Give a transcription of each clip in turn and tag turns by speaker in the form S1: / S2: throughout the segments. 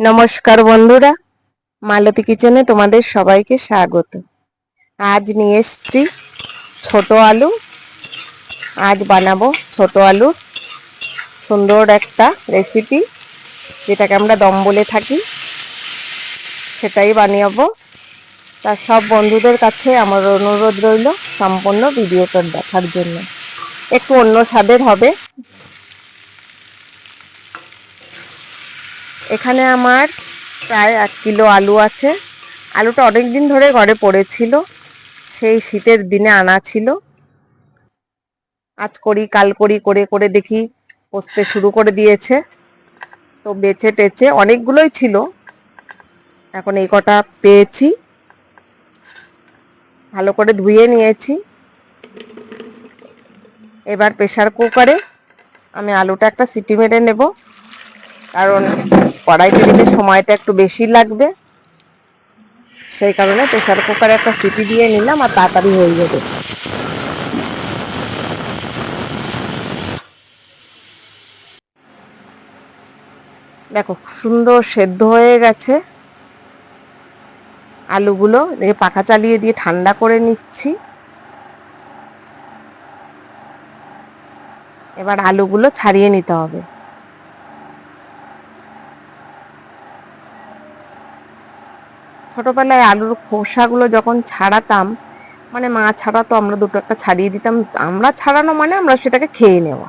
S1: নমস্কার বন্ধুরা, মালতী কিচেনে তোমাদের সবাইকে স্বাগত। আজ নিয়ে এসছি ছোট আলু। আজ বানাবো ছোট আলুর সুন্দর একটা রেসিপি যেটাকে আমরা দম বলে থাকি। সেটাই বানিয়েবো। তার সব বন্ধুদের কাছে আমার অনুরোধ রইল সম্পূর্ণ ভিডিওটা দেখার জন্য। একটু অন্য স্বাদের হবে। এখানে আমার প্রায় এক কিলো আলু আছে। আলুটা অনেক দিন ধরে ঘরে পড়েছিল। সেই শীতের দিনে আনা ছিল। আজ করি, কাল করি, করে করে দেখি পচতে শুরু করে দিয়েছে। তো বেছে টেচে অনেকগুলোই ছিল। এখন এই কটা পেয়েছি। ভালো করে ধুয়ে নিয়েছি। এবার প্রেশার কুকারে আমি আলুটা একটা সিটি মেরে নেব। কারণ কড়াইতে দিলে সময়টা একটু বেশি লাগবে। সেই কারণে প্রেশার কুকারে একটা সিটি দিয়ে নিলাম আর তাড়াতাড়ি হয়ে যাবে। দেখো, সুন্দর সেদ্ধ হয়ে গেছে। আলুগুলো দেখে পাখা চালিয়ে দিয়ে ঠান্ডা করে নিচ্ছি। এবার আলুগুলো ছাড়িয়ে নিতে হবে। ছোটবেলায় আলুর খোসাগুলো যখন ছাড়াতাম মানে মা ছাড়াতো আমরা দুটো একটা ছাড়িয়ে দিতাম, আমরা ছাড়ানো মানে আমরা সেটাকে খেয়ে নেওয়া।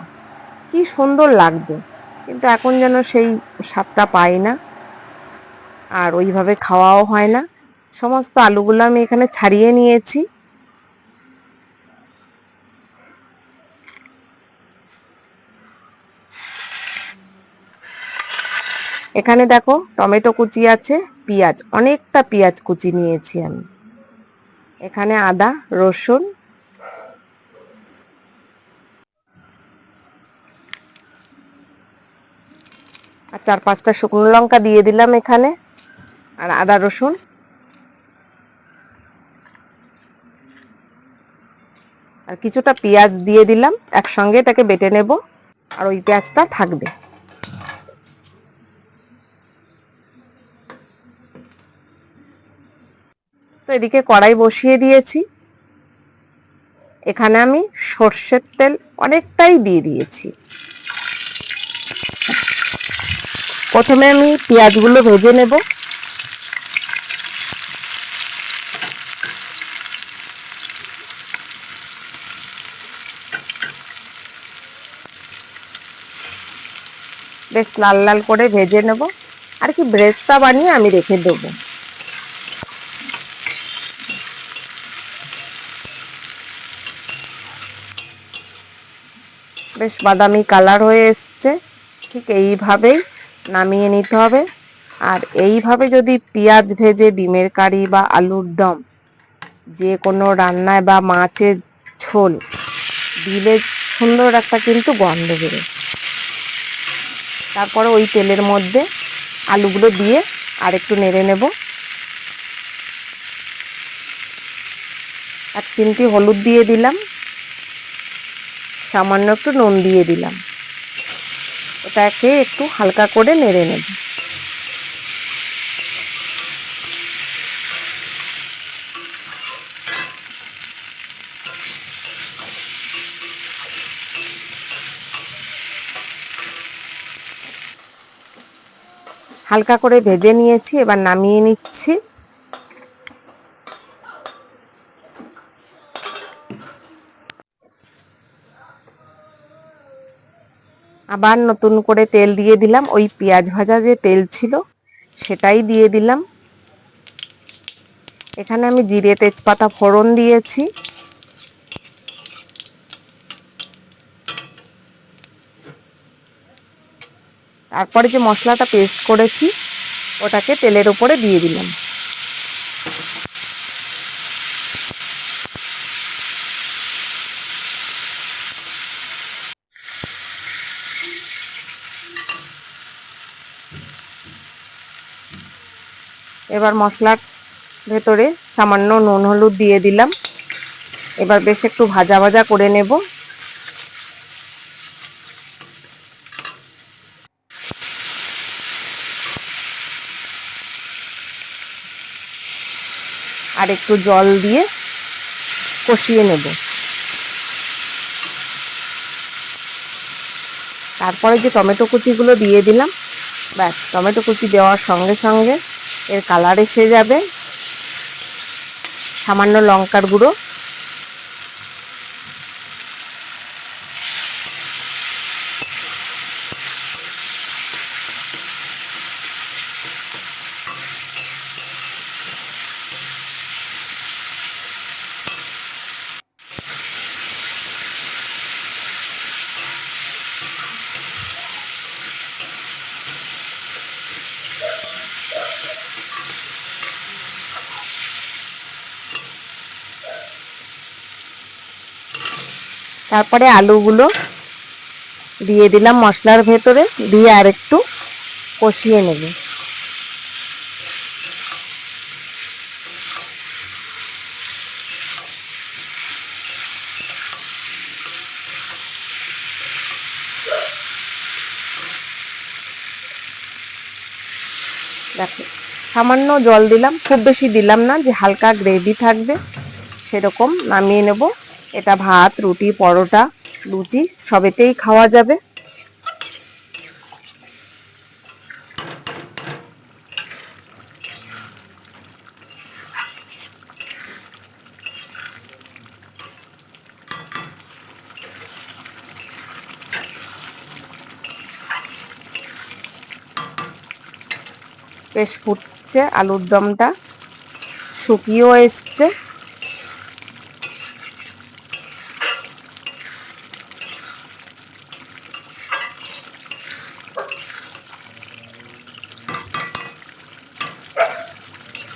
S1: কি সুন্দর লাগতো। কিন্তু এখন যেন সেই স্বাদটা পাই না। আর ওইভাবে খাওয়াও হয় না। সমস্ত আলুগুলো আমি এখানে ছাড়িয়ে নিয়েছি। এখানে দেখো টমেটো কুচি আছে, পেঁয়াজ, অনেকটা পেঁয়াজ কুচি নিয়েছি আমি। এখানে আদা, রসুন। আর চার পাঁচটা শুকনো লঙ্কা দিয়ে দিলাম এখানে, আর আদা, রসুন। আর কিছুটা পেঁয়াজ দিয়ে দিলাম, একসঙ্গে এটাকে বেটে নেব, আর ওই পেঁয়াজটা থাকবে। তো এদিকে কড়াই বসিয়ে দিয়েছি। এখানে আমি সর্ষের তেল অনেকটাই দিয়ে দিয়েছি। প্রথমে আমি পেঁয়াজগুলো ভেজে নেব। বেশ লাল লাল করে ভেজে নেব। আর কি ব্রেস্তা বানিয়ে আমি রেখে দেবো। বেশ বাদামি কালার হয়ে এসছে। ঠিক এইভাবেই নামিয়ে নিতে হবে। আর এইভাবে যদি পেঁয়াজ ভেজে, ডিমের কারি বা আলুর দম, যে কোনো রান্নায় বা মাছের ঝোল, দিলে সুন্দর একটা কিন্তু গন্ধ বেরোয়। তারপরে ওই তেলের মধ্যে আলুগুলো দিয়ে আর একটু নেড়ে নেব। এক চিমটি হলুদ দিয়ে দিলাম। সামান্য একটু নুন দিয়ে দিলাম। এটাকে একটু হালকা করে নেড়ে নেব। হালকা করে ভেজে নিয়েছি, এবার নামিয়ে নিচ্ছি। আবার নতুন করে তেল দিয়ে দিলাম। ওই পেঁয়াজ ভাজা যে তেল ছিল, সেটাই দিয়ে দিলাম। এখানে আমি জিরে তেজপাতা ফোড়ন দিয়েছি। তারপরে যে মশলাটা পেস্ট করেছি, ওটাকে তেলের উপরে দিয়ে দিলাম। এবার মশলার ভেতরে সামান্য নুন হলুদ দিয়ে দিলাম। এবার বেশ একটু ভাজা ভাজা করে নেব। আর একটু জল দিয়ে কষিয়ে নেব। তারপরে যে টমেটো কুচিগুলো দিয়ে দিলাম, ব্যাস, টমেটো কুচি দেওয়ার সঙ্গে সঙ্গে এর কালার এসে যাবে। সামান্য লঙ্কার গুঁড়ো। তারপরে আলুগুলো দিয়ে দিলাম মশলার ভেতরে, দিয়ে আর একটু কষিয়ে নেব। দেখো, সামান্য জল দিলাম, খুব বেশি দিলাম না, যে হালকা গ্রেভি থাকবে, সেরকম নামিয়ে নেব। এটা ভাত রুটি পরোটা লুচি সবেতেই খাওয়া যাবে। বেশ ফুটছে আলুর দমটা। শুকিয়েও এসছে।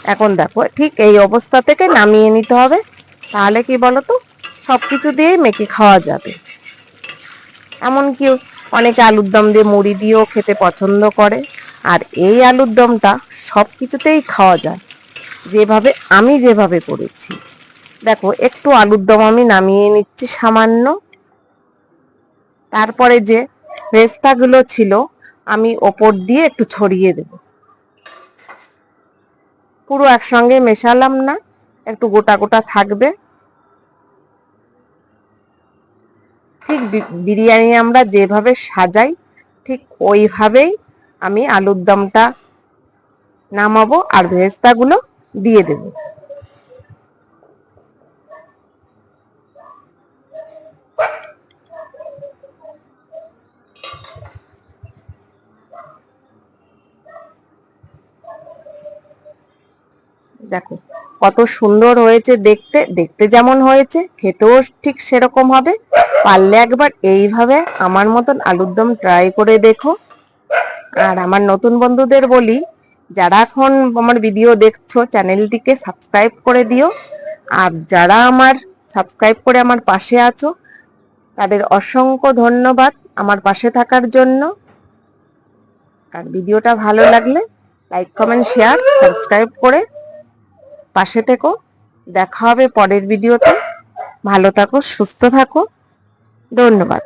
S1: এখন দেখো, ঠিক এই অবস্থা থেকে নামিয়ে নিতে হবে। তাহলে কি বলতো? সব কিছু দিয়েই মেখে খাওয়া যাবে। এমনকি অনেকে আলুর দম দিয়ে মুড়ি দিয়েও খেতে পছন্দ করে। আর এই আলুর দমটা সব কিছুতেই খাওয়া যায়। যেভাবে আমি যেভাবে করেছি। দেখো, একটু আলুর দম আমি নামিয়ে নিচ্ছি সামান্য। তারপরে যে রেস্তাগুলো ছিল, আমি ওপর দিয়ে একটু ছড়িয়ে দেব। পুরো একসঙ্গে মেশালাম না, একটু গোটা গোটা থাকবে। ঠিক বিরিয়ানি আমরা যেভাবে সাজাই, ঠিক ওইভাবেই আমি আলুর দমটা নামাবো আর ভেস্তাগুলো দিয়ে দেব। দেখো, কত সুন্দর হয়েছে দেখতে দেখতে যেমন হয়েছে, খেতেও ঠিক সেরকম হবে। পারলে একবার এইভাবে আমার মতন আলুর দম ট্রাই করে দেখো। আর আমার নতুন বন্ধুদের বলি, যারা এখন আমার ভিডিও দেখছ চ্যানেলটিকে সাবস্ক্রাইব করে দিও। আর যারা আমার সাবস্ক্রাইব করে আমার পাশে আছো, তাদের অসংখ্য ধন্যবাদ আমার পাশে থাকার জন্য। আর ভিডিওটা ভালো লাগলে লাইক কমেন্ট শেয়ার সাবস্ক্রাইব করে পাশে থেকো। দেখা হবে পরের ভিডিওতে। ভালো থাকো সুস্থ থাকো। ধন্যবাদ।